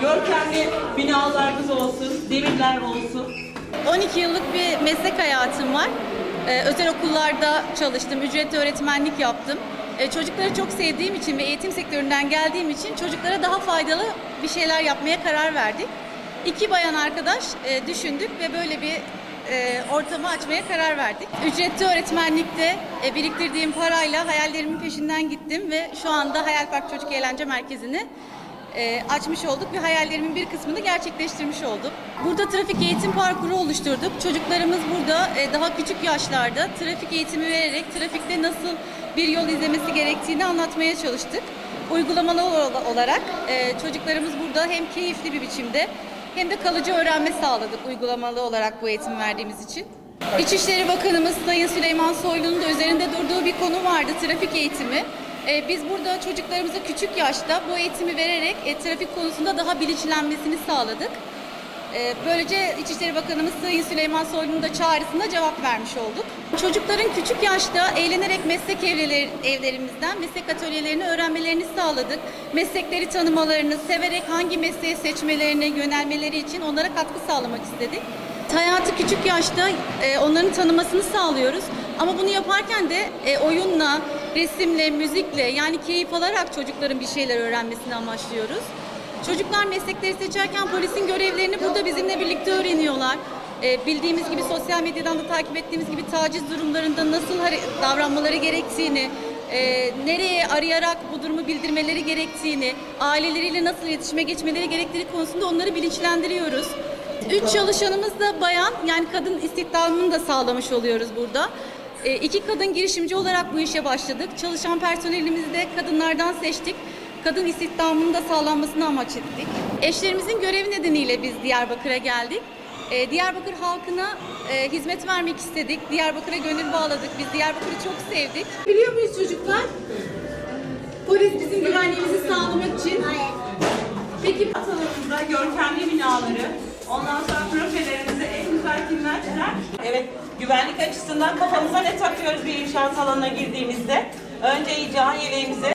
görkemli binalarımız olsun, demirler olsun. 12 yıllık bir meslek hayatım var. Ee, özel okullarda çalıştım, ücretli öğretmenlik yaptım. Ee, çocukları çok sevdiğim için ve eğitim sektöründen geldiğim için çocuklara daha faydalı bir şeyler yapmaya karar verdik. İki bayan arkadaş e, düşündük ve böyle bir e, ortamı açmaya karar verdik. Ücretli öğretmenlikte e, biriktirdiğim parayla hayallerimin peşinden gittim ve şu anda Hayal Park Çocuk Eğlence Merkezi'ni e, açmış olduk ve hayallerimin bir kısmını gerçekleştirmiş olduk. Burada trafik eğitim parkuru oluşturduk. Çocuklarımız burada e, daha küçük yaşlarda trafik eğitimi vererek trafikte nasıl bir yol izlemesi gerektiğini anlatmaya çalıştık. Uygulamalı ol- olarak e, çocuklarımız burada hem keyifli bir biçimde hem de kalıcı öğrenme sağladık uygulamalı olarak bu eğitim verdiğimiz için. İçişleri Bakanımız Sayın Süleyman Soylu'nun da üzerinde durduğu bir konu vardı, trafik eğitimi. Ee, biz burada çocuklarımıza küçük yaşta bu eğitimi vererek e, trafik konusunda daha bilinçlenmesini sağladık. Ee, Böylece İçişleri Bakanımız Sayın Süleyman Soylu'nun da çağrısına cevap vermiş olduk. Çocukların küçük yaşta eğlenerek meslek evleri, evlerimizden meslek atölyelerini öğrenmelerini sağladık. Meslekleri tanımalarını, severek hangi mesleği seçmelerine yönelmeleri için onlara katkı sağlamak istedik. Hayatı küçük yaşta e, onların tanımasını sağlıyoruz. Ama bunu yaparken de e, oyunla, resimle, müzikle yani keyif alarak çocukların bir şeyler öğrenmesini amaçlıyoruz. Çocuklar meslekleri seçerken polisin görevlerini burada bizimle birlikte öğreniyorlar. Ee, bildiğimiz gibi sosyal medyadan da takip ettiğimiz gibi taciz durumlarında nasıl davranmaları gerektiğini, e, nereye arayarak bu durumu bildirmeleri gerektiğini, aileleriyle nasıl iletişime geçmeleri gerektiği konusunda onları bilinçlendiriyoruz. Üç çalışanımız da bayan yani kadın istihdamını da sağlamış oluyoruz burada. E, iki kadın girişimci olarak bu işe başladık. Çalışan personelimizi de kadınlardan seçtik. Kadın istihdamının da sağlanmasını amaç ettik. Eşlerimizin görevi nedeniyle biz Diyarbakır'a geldik. E, Diyarbakır halkına e, hizmet vermek istedik. Diyarbakır'a gönül bağladık. Biz Diyarbakır'ı çok sevdik. Biliyor muyuz çocuklar? Polis bizim güvenliğimizi sağlamak için. Peki Alanımızda görkemli binaları, ondan sonra projelerimizi Evet, güvenlik açısından kafamıza ne takıyoruz bir inşaat alanına girdiğimizde? Önce can yeleğimizi